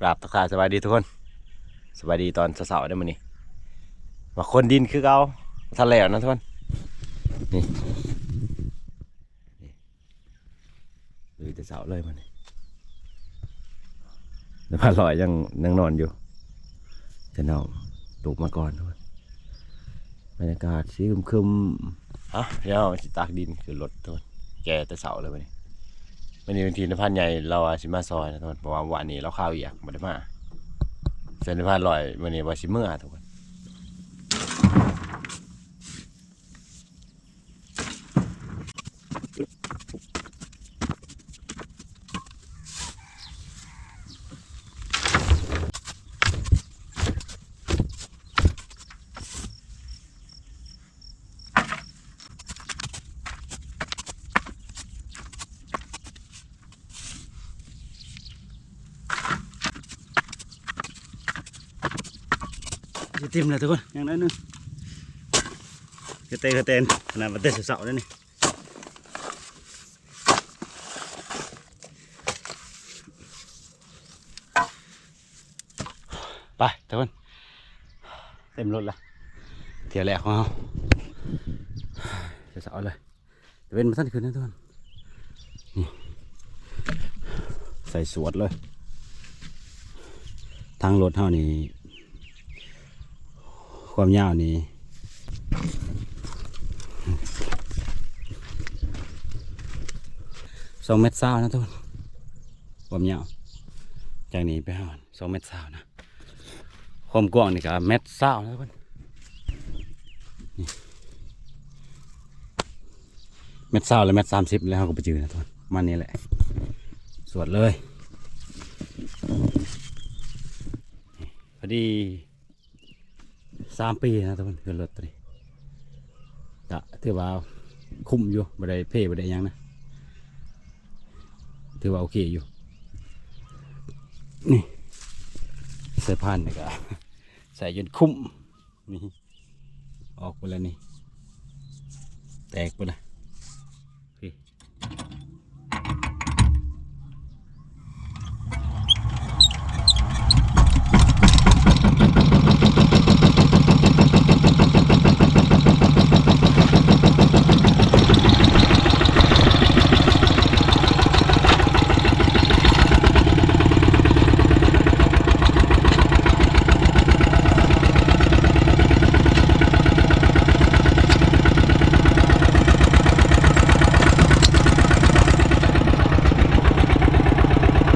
กราบทักทายสบายดีทุกคนสบายดีตอนเสาร์ได้มื้อนี้มาคนดินคือเกาทันแล้วนะทุกคนนี่นี่ดูแต่เสาเลยมันนี่แล้วพันลอยยังนั่งนอนอยู่จะนอนลูกมาก่อนทุกคนบรรยากาศสีครึมๆฮะเดี๋ยวสิตากดินคือรถทุกคนแก่แต่เสาเลยมันนี่ มันนี้บางทีนพันใหญ่เราอาชิมาซอยนะทุกคนเพราะว่าวันนี้เราข้าวเอียกมาได้มาเส้นพันลอยวันนี้วาชิเมื่อทุกคนจะเต็มเลยทุกคนอย่างนั้นนึงกระเตกระเตนขนาดมาเตะเสาๆนั่นนี่ไปทุกคนเต็มรถละเที่ยวแร กของเราเสาๆเลยเดี๋ยวเป็นมาท่านคืนนะทุกคนนี่ใส่สวดเลย ทางรถเท่านี้ ความยาวนี้สองเมตรเศร้านะทุกคนความยาวจากนี้ไปหาสองเมตรเศร้านะความกว้างนี่ก็เมตรเศร้านะทุกคนเมตรเศร้าและเมตรสามสิบแล้วเราก็ไปจือนะทุกคนมันนี่แหละ สวดเลย พอดี สามปีนะทุกคนคือรถตัวนี้จะถือว่าคุ้มอยู่บ่ได้เพ่บ่ได้ยังนะถือว่าโอเคอยู่ นี่เสื้อผ้านี่ก็ใส่จนคุ้มนี่ออกไปแล้วนี่ แตกไปแล้ว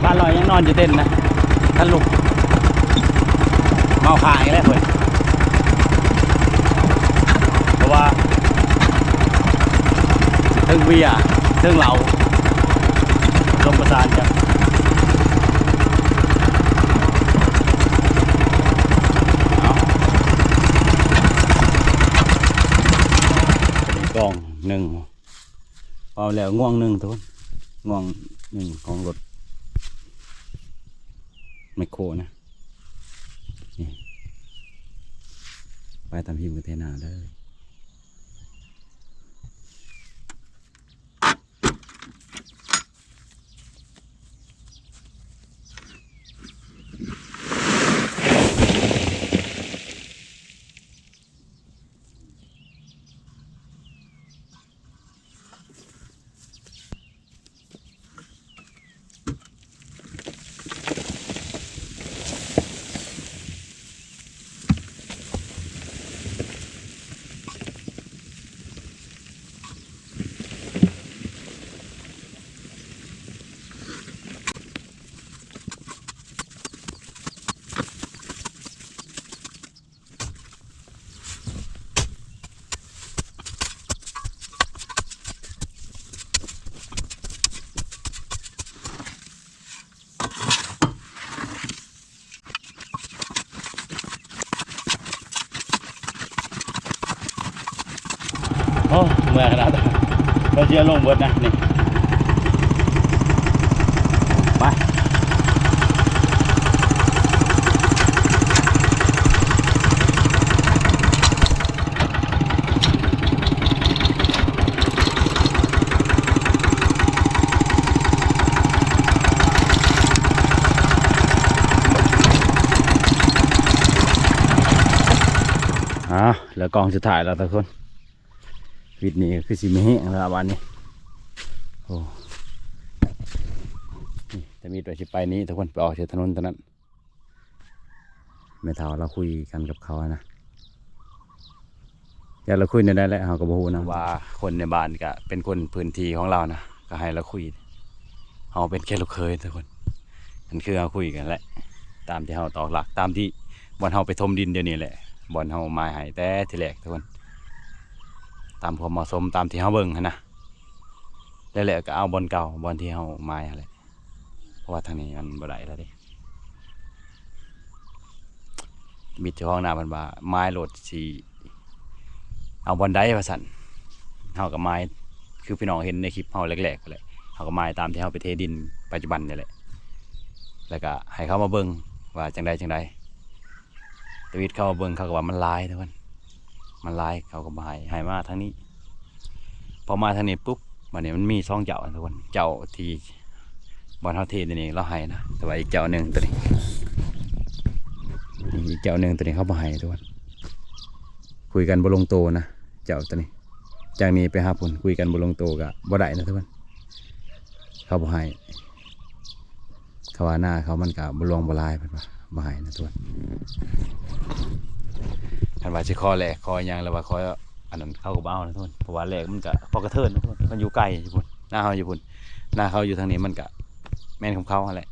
บ้านลอยยังนอนอยู่เต้นนะท่านลุกเมาขายแล้วเพื่อนเพราะว่าเทิงเบียร์เทิงเหล้าลมประสานกันกล่องหนึ่งเอาแล้วง่วงหนึ่งทุกคนง่วงหนึ่งของรถไมโครนะ นี่ ไปตามพิมพ์กับเทนาเลย เยอะลงเบิดนะนี่ไปอ่ะเหลือกองสุดท้ายแล้วทุกคน วิดนี้คือสิไม่แห้งแล้ววันนี้โอ้จะมีตัวชิไปนี้ทุกคนไปออกเชถนนตอนนั้นไม่เท่าเราคุยกันกับเขาอะนะอย่าเราคุยในได้แล้วเขาก็บฮูนะว่าคนในบ้านก็เป็นคนพื้นที่ของเรานะก็ให้เราคุยเขาเป็นแค่ลูกเคยทุกคนนั่นคือเราคุยกันแหละตามที่เราตอกหลักตามที่บอลเฮาไปทมดินเดี๋ยวนี้แหละบอลเฮาไม้หายแต่ทีแรกทุกคน ตามความเหมาะสมตามที่เฮาเบิ่งนะแล้วแหละก็เอาบอลเก่าบอลที่เฮาไม้หั่นแหละเพราะว่าทางนี้มันบ่ได้แล้วดิมิดเจ้าของน้ามันว่าไม้โหลดสิเอาบอลได้ว่าสั่นเฮากับไม้คือพี่น้องเห็นในคลิปเฮาแรกๆนั่นแหละเฮาก็ไม้ตามที่เฮาไปเทดินปัจจุบันนี่แหละแล้วก็ให้เขามาเบิ่งว่าจังใดจังใดตวิดเขามาเบิ่งเขาก็ว่ามันลายทุกคน มันลายเขาก็มาให้ให้มาทางนี้พอมาทางนี้ปุ๊บวันนี้มันมีสองเจ้าทุกคนเจ้าที่บอลเฮาเทตัวนี้เราให้นะแต่ว่าอีกเจ้าหนึ่งตัวนี้นี่อีกเจ้าหนึ่งตัวนี้เขามาให้ทุกคนคุยกันบลงโตนะเจ้าตัวนี้ จากนี้ไปหาผลคุยกันบลงโตกับบ่ได้นะทุกคนเขาบ่ให้เขาว่าหน้าเขามันกับบลงบลายเพิ่นว่าบ่ให้นะทุกคน คันว่าสิคอแหลกคอหยังแล้วว่าคออันนั้นเข้าก็บ่เอานะทุกคนเพราะว่าแหลกมันก็พอกระเทินนะทุกคนมันอยู่ไกลอยู่พุ่นหน้าเขาอยู่พุ่นหน้าเขาอยู่ทางนี้มันก็แม่นของเขาแหละ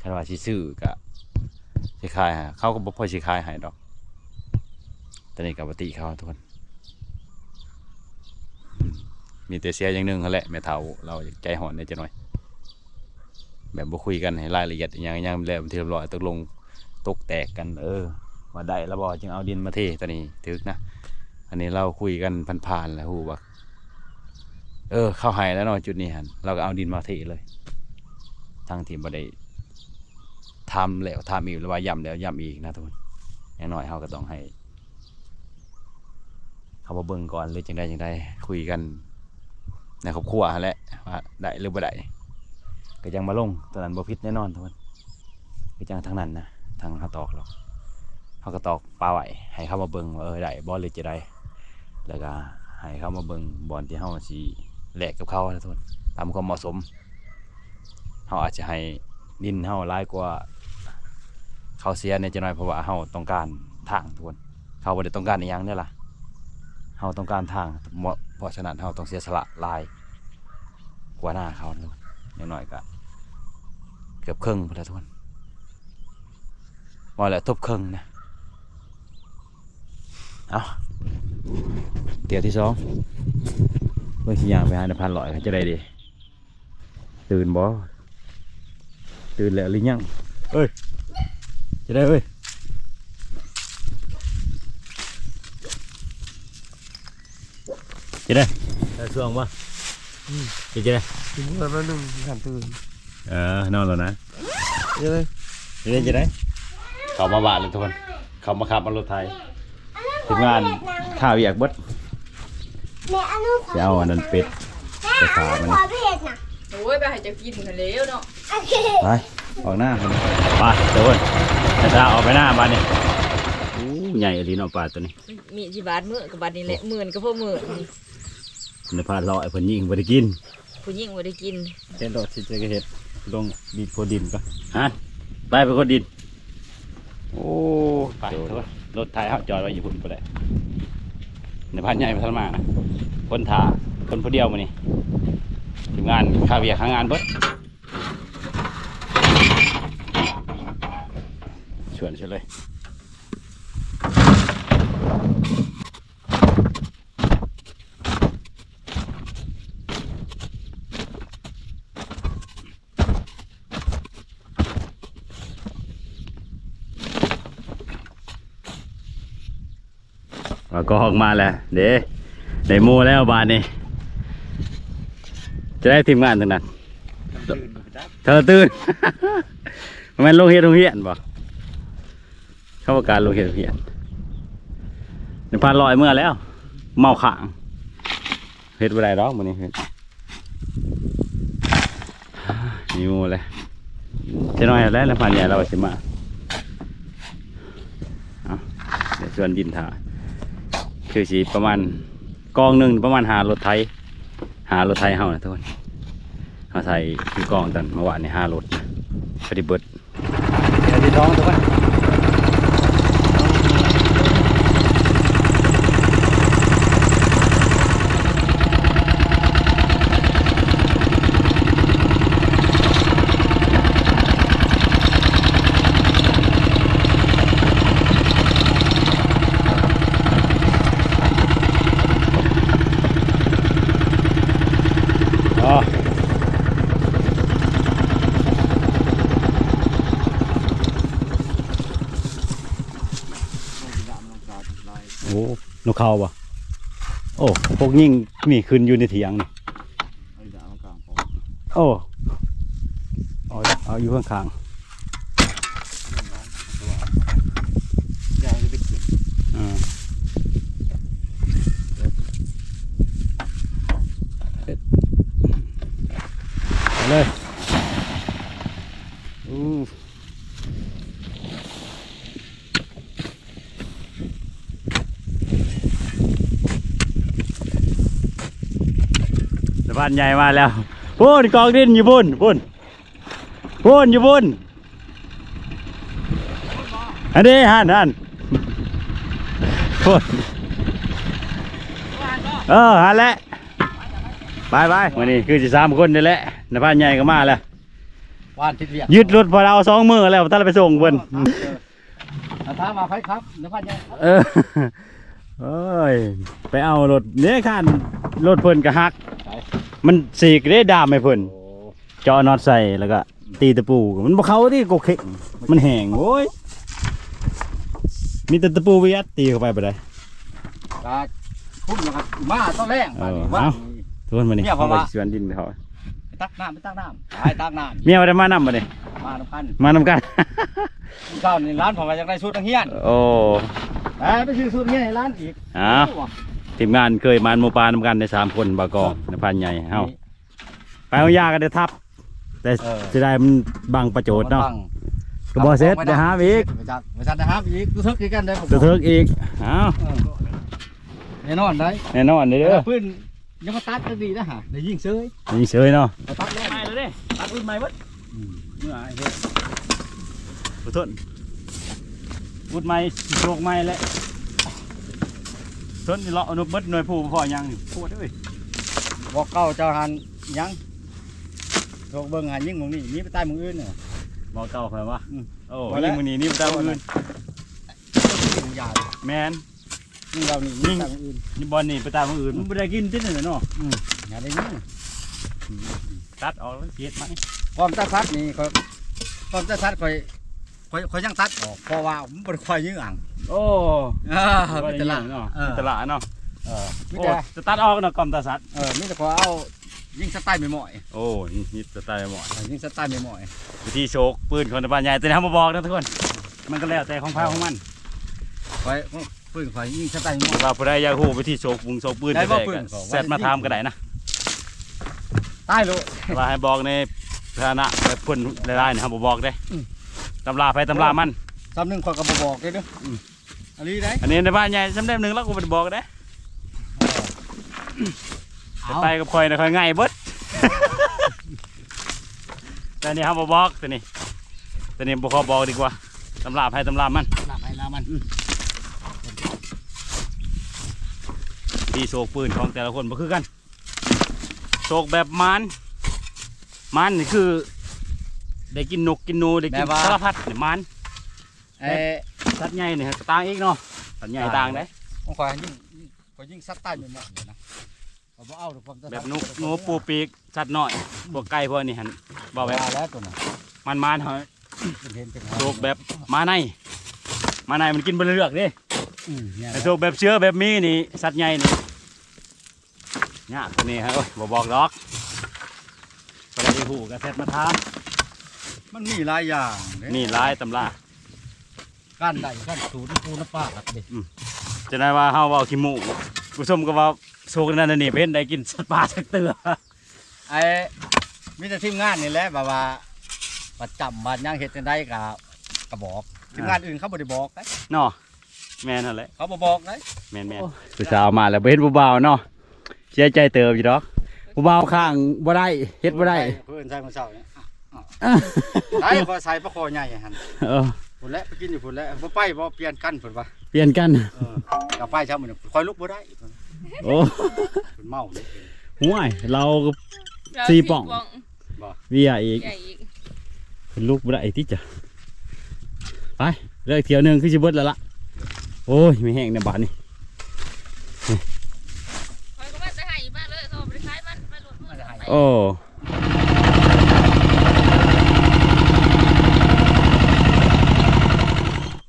คันว่าสิซื้อก็สิขายให้เขาก็บ่พอสิขายให้ดอกแต่นี่ก็บ่ติเขาทุกคน มีแต่เสียอย่างหนึ่งหั่นแหละแม่เฒ่าเราใจหอนได้จังหน่อย แบบบ่คุยกันให้รายละเอียดอย่างอย่างแล้วที่เรียบร้อยตกลง ตกแตกกันเออว่าได้แล้วบ่จึงเอาดินมาเทตอนนี้ถึกนะ อันนี้เราคุยกันผ่านๆแล้วฮู้ว่าเออ เข้าให้แล้วเนาะจุดนี้หั่นเราก็เอาดินมาเทเลยทางทีมบ่ได้ทำแล้วทำอีกหรือว่าย้ำแล้วย้ำอีกนะทุกคนอย่างน้อยเฮาก็ต้องให้เขามาเบิ่งก่อนหรือจังใดจังใดคุยกันในครอบครัวแหละว่าได้หรือบ่ได้ก็ยังมาลงตอนนั้นบ่ผิดแน่นอนทุกคนก็จังทางนั้นนะ ทางเขาตอกหรอกเขาก็ตอกปลาไหวให้เข้ามาเบิงว่าเออได้บอลหรือจะได้ แล้วก็ให้เข้ามาเบิงบอลที่เฮาสิแหลกกับเขาทุกคนตามความเหมาะสมเฮาอาจจะให้ดินเฮาหลายกว่าเขาเสียในจังหน่อยเพราะว่าเฮาต้องการทางทุกคนเขาบ่ได้ต้องการอีหยังเด้ล่ะเฮาต้องการทางเหมาะเพราะฉะนั้นเฮาต้องเสียสละลายกว่าหน้าเขาทุกคนอย่างน้อยก็เกือบครึ่งพอแล้วทุกคน ว่าแล้วทบครึ่งนะเอาเดี๋ยวที่สองเมื่อกี้ย่างไปหาในพันลอยเขาจะได้ดีตื่นบ่ตื่นแล้วหรือยังเอ้ยจะได้เอ้ยจะได้ได้ช่วงป่ะจะจะได้ถึงเมื่อวันหนึ่งขันตื่นเออนอนแล้วนะเยอะเลยจะได้จะได้ เขามาบาดเลยทุกคน เขามาขับมารถไทยทีมงานข้าวอยากบดจะเอาอันนั้นเป็ดไปขามันขอเพจนะโอ้ยไปห้เจะกินกันแล้วเนาะไปออกหน้าคนไปเดี๋ยวคนจะตาออกไปหน้าบ้านนี่ใหญ่อดีเนาะปลาตัวนี้ มีที่บาทมือกับบาทนี่แหละหมื่นก็พอหมื่นนี่ในพาลอ้เพิ่นยิงบ่ได้กินผู้หญิงบ่ได้กินเจ้ารถสิจะเฮ็ดลงดินโคดินก็ฮะไปไปโคดิน โอ้ไปเถอะรถไทยเขาจอดไว้อยู่พุ่นบ่ได้ในพันใหญ่มาทันมานะคนถ่าคนผู้เดียวมานี่ทีมงานข้าวเวียกข้างงานเบิดชวนเฉยเลย ว่าก็ออกมาแล้ว เด้ได้หมูแล้วบานนี้ จะได้ทีมงานทั้งนั้นเธอตื่น มันลงเฮียนลงเฮียนบ่เข้าประกาศลงเฮียนลงเฮียนในพานลอยเมื่อแล้ว เมาขางเฮ็ดบ่ได้ดอกมื้อนี้เฮ็ดมีหมูเลยจะน้อยแล้วแล้วพันใหญ่เราสิมาเอาส่วนดินถ่า คือสีประมาณกองหนึ่งประมาณหารถไทยหารถไทยเฮานะทุกคนเฮาใส่คือกองตันเมื่อวานนี่ห้ารถนะพอดีเบิดเดี๋ยวที่ท้องทุกคนอ๋อโอ้นกเขาปะโอ้พวกยิ่งนี่ขึ้นอยู่ในเถียงนี่โอ้เอาเอาอยู่ข้างๆอ่า ไปเลยอู้สะพานใหญ่มาแล้วพุ่นกองดินอยู่พุ่นพุ่นพุ่นอยู่พุ่นอันนี้หันหันพุ่นเออหันแล้วไปไปวันนี้คือจะสามคนนี่แหละนภาพใหญ่ก็มาแล้วว่านทิศเวียงยึดรถพอเราสองมือแล้วท่านไปส่งเพิ่นถามมาใครครับนภัสยังเออเอ้ยไปเอารถเนี่ยคันรถเพิ่นก็หัก มันสีกได้ดามให้เพิ่นเจาะน็อตใส่แล้วก็ ตีตะปูมันบ่เข้าที่กกเข็งมันแห้งโอ้ยมีแต่ตะปูวิยัดตีเข้าไปบ่ได้กาคุ้มนะครับมาต้องแรงเออว่าเอาทุกคนมานี่เนี่ยเพเขาราะไปว่าสวนดินเขาไปตักน้ำไปตักน้ำไปตักน้เมียบ่ได้มานำบ่นี่ำมาน้ำกันมานำกัน เจ้านี่ร้านผมมาจากได้ชุดทั้งเฮียนโอ้ ไปไปซื้อชุดเฮียนให้ร้านอีกอ้าว ทีมงานเคยมานหมูปลานำกันในสามคนบากอกในพันใหญ่เฮาไปเอายากันเด้อทับ แต่เออ จะได้มันบังประโยชน์เนาะก็บ่เสร็จเดี๋ยวหาอีกไปจัดไปจัดนะฮะอีกกูทึกอีกกันได้ผมจะเทิกอีกเอ้าเออแน่นอนได้แน่นอนเด้อพื้นยังมาตัดก็ดีนะฮะได้ยิงเซยยิงเฉยเนาะไปตัดแล้ว ไม่เลยเด้ตัดอื่นใหม่เบิดเมื่อไอ้เฮ็ดขอโทษวุดใหม่โชคใหม่แล้ว ทนนี่เลาะอนุเบิดหน่วยผู้พ่อยังโคตรเอ้ยบอกเก้าเจ้าหันยังโรคเบิ่งหันยิงมึงนี่มีไปใต้มึงอื่นเนี่ย บอกเก่าไปว่าอืมโอ้บ่แล้ยิวงมื้อนี้นี่บ่ตามอื่นมึงยาแม่นยิงเรานี่ยิงใต้มึงอื่นนี่บอลนี่ไปตามคนอื่นมันบ่ได้กินติดนี่เนาะอย่าได้ยิงตัดออกแล้วเสียดไหมความตัดซัดนี่ก็ความตัดซัดคอย คอยคอยยังตัดออกเพราะว่าผมบ่ได้คอยยิงอ่างโอ้เออบ่มีได้แต่ยิละงเนาะเออตลาดเนาะเออมีโอ้แต่จะตัดออกเนาะกอมตาสัตว์เออมีแต่ขอเอายิงสไตล์ไม่หมอยโอ้นี่จะตายหมดเออยิงสไตล์ไม่หมอยวิธีโชกปืนคนในบ้านใหญ่แต่ทำมาบอกนะทุกคน มันก็แล้วแต่ของพาของมันคอยปืนคอยยิงสไตล์ไม่หมอยว่าผู้ใดอยากรู้วิธีโชกบุงโชกปืนได้บ่แต่ปืก็นขอแซดมาทำก็ได้นะตายโลว่าให้บอกในฐานะแบบเพิ่นหลายๆนะครับบ่บอกเด้อืม ตำราไปตำรามันซ้ำหนึ่งคอยก็บ่บอกเลยเด้ออมอันนี้ได้อันนี้ในบ้านใหญ่สำเร็จหนึ่งแล้วกูบ่ได้บอกเด้จะไปกับคอยนะคอยง่ายเบิดแต่นี่ครับบ่บอกตัวนี้ตัวนี้บ่ขอบอกดีกว่าตำราไปตำรามันลาไปลามันที่โชกปืนของแต่ละคนบ่คือกันโชกแบบมันมันนี่คือ ได้กินนกกินหนูได้กินสารพัดนี่มันเอ้ยสัตว์ใหญ่นี่ก็ต่างอีกเนาะสัตว์ใหญ่ต่างเด้ผมคอยยิงคอยยิงสไตล์ไม่หมอยเลยนะเอาบ่เอาหรอกผมจะแบบนกหนูปูปีกสัตว์น้อยพวกไก่พวกนี้หันบ่บอกแบบแล้วตัวน่ะมันมันๆเฮาเป็นเห็นเป็นโชกแบบมาใน มาในมันกินบ่เลือกเด้อืมเนี่ยแต่โชกแบบเชื้อแบบมีนี่สัตว์ใหญ่นี่ยากตัวนี้ฮะโอ้ยบ่บอกดอกบ่ได้ฮู้ก็แซ่บมาทาม มันมีหลายอย่างเด้นี่หลายตำราการใดการสูตรปูน้ำปลาครับเด็กจะได้ว่าเฮาเว้าขี้หมูผู้ชมก็ว่าโชคนั่นนะนี่เป็นได้กินสัตว์ป่าสักเตือไอ้มีแต่ทีมงานนี่แหละแบบว่าประจำบ้านย่างเฮ็ดจังไดกับกระบอกทีมงานอื่นเขาบ่ได้บอกนะเนาะแม่นนั่นแหละเขาบ่บอกเลยแม่นแม่นผู้สาวมาแล้วบ่เฮ็ดผู้บ่าวเนาะเสียใจเติบอยู่ดอกผู้บ่าวข้างบ่ได้เฮ็ดบ่ได้ เพื่อนใส่มื้อเช้าเนี่ย ได้พอใส่ปลาคอใหญ่หั่นเออพุ่นแล้วไปกินอยู่พุ่นแล้วบ่ไปบ่เปลี่ยนกันพุ่นว่าเปลี่ยนกัน เออกลับไปเช้ามื้อนี้คอยลุกบ่ได้เพิ่นโอ้เพิ่นเมาเนี่ยห่วยเราก็ สี่ป่อง เวียอีกใหญ่อีกเป็นลูกบ่ได้ที่จ้ะไปเลิกเที่ยวหนึงคือสิเบิดแล้วล่ะโอ้ยไม่แห้งในบ้านนี่คอยก็ว่าจะให้บ้านเลยโทรไปขายมันไปรถมือไปโอ้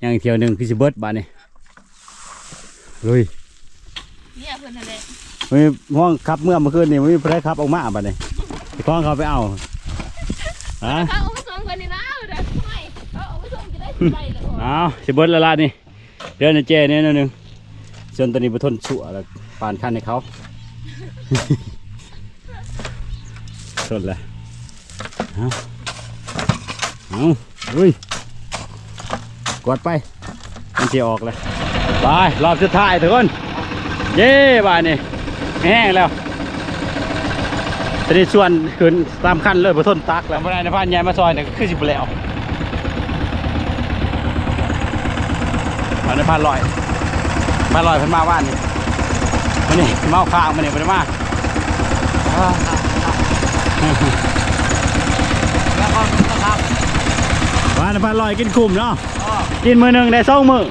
ยังอีกเที่ยวหนึงคือสิเบิดบ้านนี่ลุยเนี่ยเพิ่นนั่นแหละมีห้องขับเมื่อเมื่อคืนนี่มีพระขับออกมาบ้านนี่ไอ้ข้องเขาไปเอาฮะเขาเอาไปส่งกันนี่นะเดี๋ยวไม่เขาเอาไปส่งจะได้ไปเลยเอาสิเบิดและละนี่เดือนในเจเนี่ยนิดนึงจนตอนนี้บทนชั่วแล้วปานขั้นให้เขาสดเลยเอาเอาอุ้ย กดไป มันจะออกเลยไปรอบสุดท้ายทุกคน เย้บานนี่แห้งแล้วตอนนี้ส่วนขึ้นตามขั้นเลยบทนตักแล้วเมื่อไรในพานใหญ่มาซอยเนี่ยก็คือสิบแล้วมาในพันลอยพันลอยพันมาบ้านนี่มานี่เมาข้างมานี่มาได้มาแล้วก็ครับ บ้านในพันลอยกินคุ้มเนาะกินมือหนึ่งได้สองมือ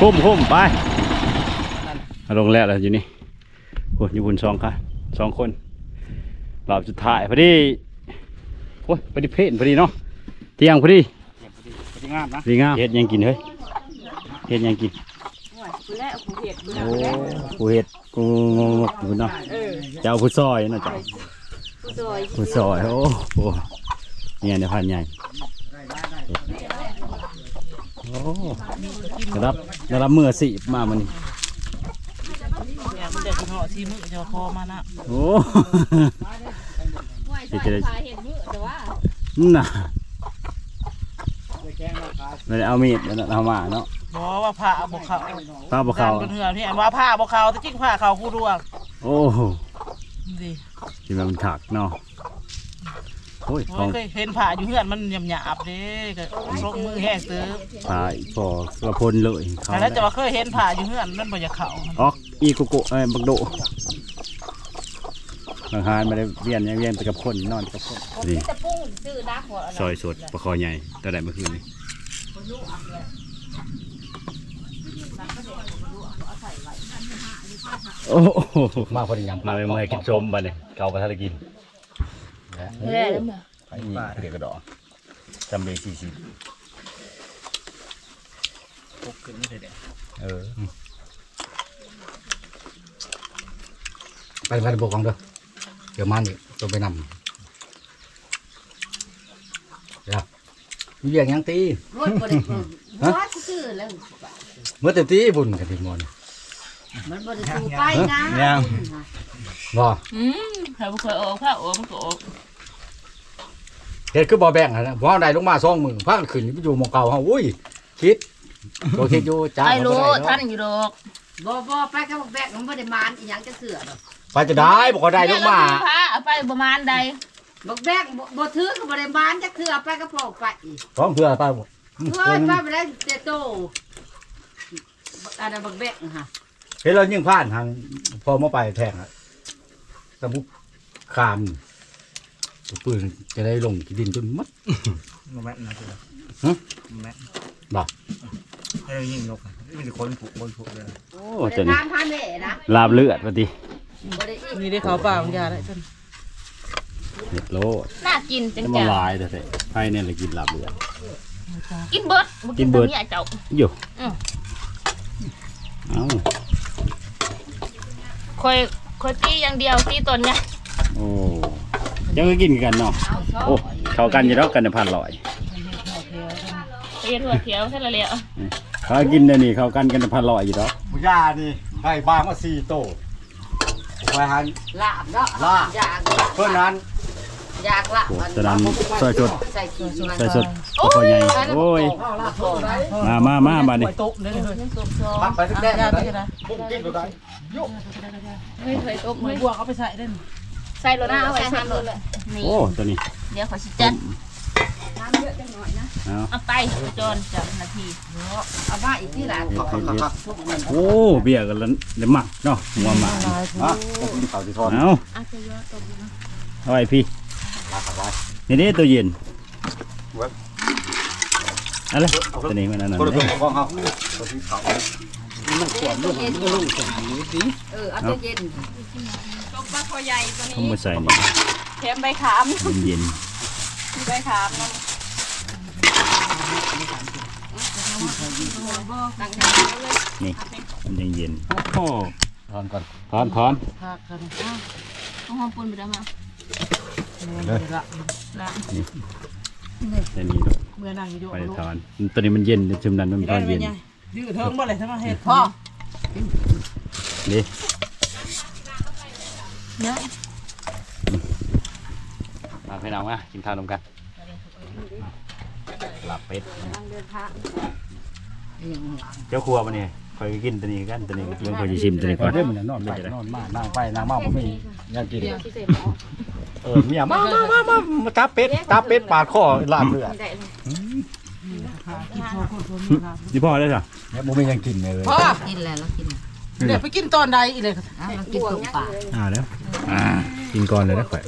คุ้มคุ้มไปมาลงแล้วแล้วอยู่นี่โอ้ยอยู่บนสองค่ะสองคนรอบสุดท้ายพอดีโอ้ยพอดีเพลนพอดีเนาะเที่ยงพอดีดีงามนะดีงามเฮ็ดหยังกินเฮ้ยเฮ็ดหยังกินคุณแล้วคุณเห็ดคุณโอ้กูเห็ดกูงงงกูเนาะเจ้าผู้ซอยเนาะเจ้าผู้ซอยผู้ซอยโอ้ โหเนี่ยในพันใหญ่โอ้ระดับระดับมือสิมามันนี่เนี่ยมันจะกินเหาะที่มือจะพอมานะโอ้ไหวใส่ขายเห็ดมือแต่ว่าน่ะไม่ได้เอามีดแล้วเอามาเนาะบอกว่าผ้าบกเขาป้าบอกเขาเป็นเหือพี่ว่าผ้าบกเขาแต่จริงผ้าเขากูดวงโอ้โหดิที่มันถักเนาะโอ้ยขโอ้อยงเคยเห็นผ้าอยู่เหือนมันหยาบหยาบๆเด้ก็ลงมือแห้งตื้อตายพอกระพลเลยเขาแต่แล้วจะว่าเคยเห็นผ้าอยู่เหือนมันบ่อยากเขาออกอีโกโกะเอ้ยบักโดบางฮานไม่ได้เวียนยังเวียนไปกับคนนอนกับคนนี่จะปุ้งซื้อดักหัวซอยสดปลาคอใหญ่ตอนไหนเมื่อคืนนี้โอ้โหมาพอดียำมาเป็นเมื่อยกินชมบ้านนี่เกาปลาทะเลกิน แล้แล้วมาไอ้นี่เรียกกระดอกจำเป็นสี่สิบปุ๊บขึ้นนี่เลยเด้เออไปไปบอกของเด้อเดี๋ยวมันนี่ตัวไปนำเดี๋ยวมีเรียกหยังตีรถบ่ได้เพิ่มวัดซื่อแล้วเมื่อแต่ตีบุญกันทีมอนมันบ่ได้สู่ไปนะยังบ่อืมใครบ่เคยออกผ้าออกมันก็ออก เฮ็ดคือบ่แบ่งอะนะบ่ได้ลงมาสองมือพากันขึ้นไปอยู่หมองเก่าเฮาอุ้ยคิดตัวคิดอยู่จ้าไอ้รู้บ่ได้ท่าเนาะนอยู่ดอกบ่บ่ไปกับบักแบกมันบ่ได้มานอีหยังจะเสือดอกไปจะได้บ่ก็ได้ลงมาเนี่ยเรถือผ้าเอาไปประมาณใดบักแบกบ่บ่ถือก็บ่ได้มานจักเถือไปก็พอไปพร้อมเพื่อไปบ่เพื่อไปบ่ได้เตโตอันนั้นบักแบกฮะเห็นเรายิ่งผ่านทางพอมาไปแทงอะตะบุกคาม ปืนจะได้ลงที่ดินจนหมดมาแม่นนะจ๊ะฮะแม่นบ่ให้เรายิงนกอะมีแต่คนผูกคนผูกเลยโอ้บ่จะได้นี่ทานพาแม่นะลาบเลือดพอดีบ่ได้อีกนี่ได้เขาเปล่าของยาได้ท่านเห็ดโลดน่ากินจังจะมาจ้ะลายแต่แต่ไพ่เนี่ยเลยกินลาบเลือดกินเบิดกินเบิดเนี่ยเจ้าอยู่อืมเอ้าคอยคอยตีอย่างเดียวตีตนเนี่ยโอ้ ยังก็กินกันเนาะเอาซอโอ้เขากันอยู่แล้วกันพันลอยเรียนหัวเขียวเท่าไรแล้วเขากินเดี๋ยวนี้เขากันกันพันลอยอยู่แล้วบุญญานี่ได้บางมาสี่โตไปหันลาบเนาะลาบอย่างเพื่อนนั้นอยากละโอ้ตอนนั้นซอยสดใส่ขี้มันซอยสดปลาคอใหญ่โอ้ยมามามาบัดนี้โต๊ะได้เลยปักไปทุกแดงยาเลได้ยก็ได้พุ่งกินไปได้เฮ้ยเคยตบมืมืออบวกเอาไปใส่เล่น ใส่รถหน้าเอาไว้ใส่รถเลยนี่โอ้ตัวนี้เดี๋ยวขอสิจัดเอาเอาไปจนจับนาทีเอามาอีกที่หลานโอ้เบียร์กันแล้วเดี๋ยวหมักเนาะหัวหมาอะกินข้าวที่ทอดเอาอาจจะยอดตบนะเอาไว้พี่ลาสบายนี่นี่ตัวเย็นเว้ยอะไรตัวนี้มันอันนั้นคนละตัวเด้ของเขาตัวที่เขาเออเอาตัวเย็นต บปลาคอใหญ่ตัวเขานี้มาใส่นี่แถมใบขามเย็นมีใบขามนะตั้งใจๆนี่มันยังเย็นโอ้ทอนก่อนถอนถอนพากันต้องหอมปุ่นไปได้มาละละแต่นี่ด้วยเมื่อนั่งอยู่ไปถอนตัวนี้มันเย็นชุมนั้นมันตอนเย็นยืดเทิงบ่เลยทั้งเฮ็ดพ่อนี่ เนื้อมาให้น้องอะกินข้าวนมกันหลับเป็ดเจ้าครัวมันนี่คอยกินตัวนี้กันตัวนี้เรื่องคอยจะชิมตัวนี้ก่ก่ออนนเด้มันนอนไปนอนมานั่งไปนั่งมาผมมียังกินเดี๋ยวที่เสร็จเออเมียมามามามามาตับเป็ดตับเป็ดปาดคอลาดเลือดได้เลยกินโชว์คนตัวนี้ครับนี่พ่อได้จ้ะแล้วผมมียังกินเลยพ่อกินแล้วเรากิน เดี๋ยวไปกินตอนใดอีเลยอะเรากินตุ่มปลาอ่าแล้วอ่ากินก่อนเลยนะข่อย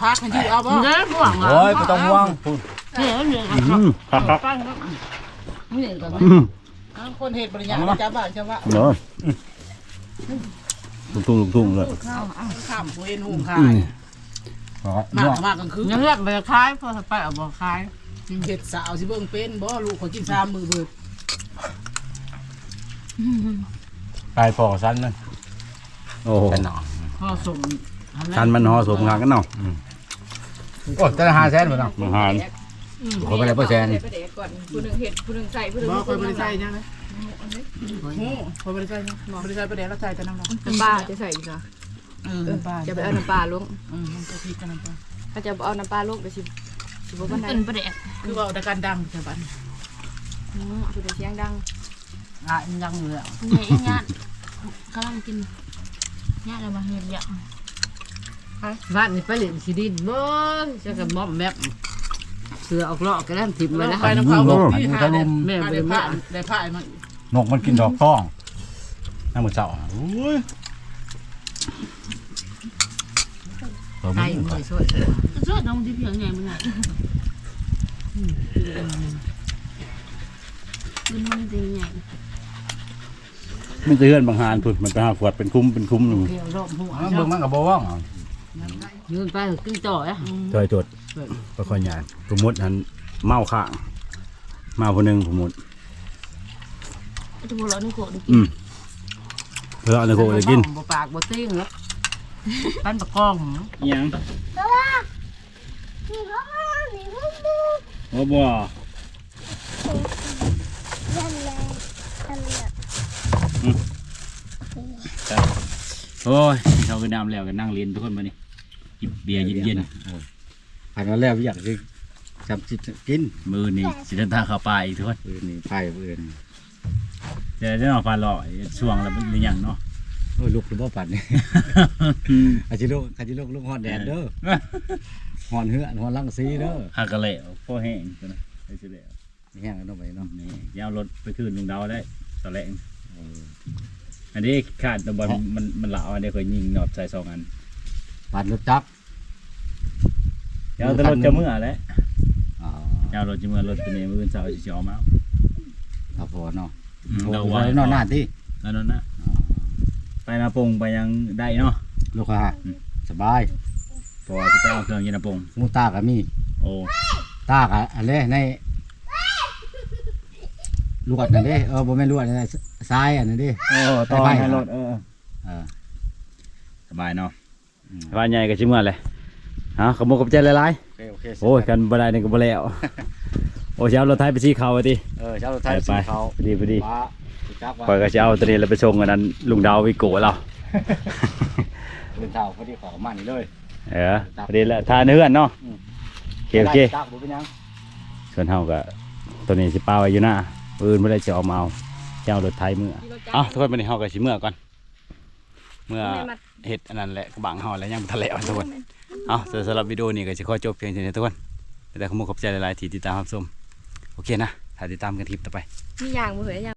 พักให้ยืดเอาบ่เนื้อบ่วงโอ้ยไม่ต้องห่วงพูดเนื้อเนื้ออืมครับครับเนื้อก็อืมคนเฮ็ดบริญญาจะว่าจะว่าเนาะลุงทุ่งลุงทุ่งเลยข้าวข้ามเวนหุงขาอืยมอ๋อมากมากกลางคืนเนื้อไปคล้ายพอไปเอาบ่คล้ายเฮ็ดสาวสิเบิ่งเป็นบ่ลูกขอกิน3มื้อเบิด กายพอสั้นนะโอ้โหแต่หนอพ่อส่งชันมันห่อสมงานกันเนาะโอ้แต่ละห้าแสนหมดเนาะมังหานเขาไปเลยเปอร์เซ็นต์ไปเด็กก่อนผู้หนึ่งเห็ดผู้หนึ่งใส่ผู้หนึ่งบ่ค่อยบ่ได้ใส่ยังนะโอ้ค่อยบ่ได้ใส่บ่ได้ใส่ประเดี๋ยวเราใส่แต่น้ำมันน้ำปลาจะใส่อีกนะเออน้ำปลาจะไปเอาน้ำปลาลงเออมันจะพริกกับน้ำปลาถ้าจะเอาน้ำปลาลงไปชิมชิมว่ามันเป็นประเด็กคือว่าแต่การดังแต่บัดอืมคือเสียงดังอะยังอยู่แล้วไงญาติ กำลังกินญาติเรามาเห็นอย่างบ้านนี่ไปเล่นสิดินบ่จะกับมอมแมปเสือออกเลาะก็แล้วทิ่มไว้แล้วไปน้ำเขาบอกที่หาได้แม่หาบ่ได้ได้ผ้าแม่ได้ผ้ามันนกมันกินดอกต้องน้ำมันเจ้าโอ้ยตัวไก่มันไม่ช่วยช่วยน้องที่เพียงไงมึงไงมันมันจริง ไงมันจะเฮือนบางหานพุ่นมันไปหาขวดเป็นคุ้มเป็นคุ้มหนึ่งเกี่ยวรอบหัวมันเบิ่งมันกับบ่ว่างอะยืนไปกินต่ออะจอยจดประคอยหยาดสมมติหันเมาข้างเมาคนหนึ่งสมมติจะบอกเราในโขดกิอืนมเพื่อเอาในโคจะกินบ่ปากบ่ติ้งแล้วปั้นประกองยังโอ้บ่ โอ้ยเขาไปน้ำแล้วกันนั่งเรียนทุกคนมานี่จิบเบียร์เย็นผ่านมาแล้วอยากจะจำจิตกินๆมือนี่สิเดินทางเข้าป่าอีกทุกคนปืนนี่ไผ่ปืนเดี๋ยวจะนอนฟันรอช่วงแล้วมันหรือยังเนาะ โอ้ยลูกหรือว่าปั่นนี่ อาชิลูกอาชิลูกลูกฮอดแดดเด้อฮอนเหือนฮอนลังซีเด้อหากระเละพ่อแห้งตัวนะไอ้สิเละแห้งกันเนาะไปเนาะนี่ยาวรถไปคืนลุงดาวได้ตอนแรกอั นนี้ขาดแตะบอลมันมันเหลาอันนี้เคยยิงนอดใส่สองอันปั่นรถจักรยาวแต่รถจะเมื่อแล้วอ๋อยาวรถจะเมื่อรถตัวนี้มือเสาจะเฉียวมาถ้าพอเนาะเราเราว่าไว้นอนหน้าที่แล้วนั่นนะไปนาปงไปยังได้เนาะลูกค้าสบายเพราะว่าจะเอาเครื่องยินนาปงมูตาก็มีโอ้ตากะอะไรใน ลวดนั่นเด้เออบ่แม่นลวดนะทรายอันนั้นเด้โอ้ต่อให้รถเออ เออสบายเนาะอืมสบายใหญ่ก็ชิมกันเลยฮะขโมยกับใจหลายโอเคโอเคๆโอ้ยกันบ่ได้นี่ก็บ่แล้วโอ้ยสิเอารถไทยไปซีเขาไปดิ เออเจ้ารถไทไปยไปสีเขาไปดีไปดี ว้าจักว่าคอยก็จะเอาตัวนี้แล้วไปส่งอันนั้นลุงดาววิโก้เรา เป็นเท่าพอดีขอมันเลย เออประเด็นละทานเฮือนเนาะโอเคโอเคจักบ่เป็นหยังส่วนเฮาก็ตัวนี้สิป้าไว้อยู่หน้า ปืนบ่ได้จะเอามาเอาจะเอารถไทยเมื่อเอ้าทุกคนวันนี้เฮาก็สิเมื่อก่อน เมื่อเฮ็ดอันนั้นแหละกระบังเฮาแล้วยังบ่ทันแล้วทุกคนเอ้าสำหรับวิดีโอนี้ก็สิขอจบเพียงเท่านี้ทุกคนแต่ขอบคุณขอบใจหลายๆที่ติดตามรับชมโอเคนะถ้าติดตามกันคลิปต่อไปมีอย่างบ่เหยอย่าง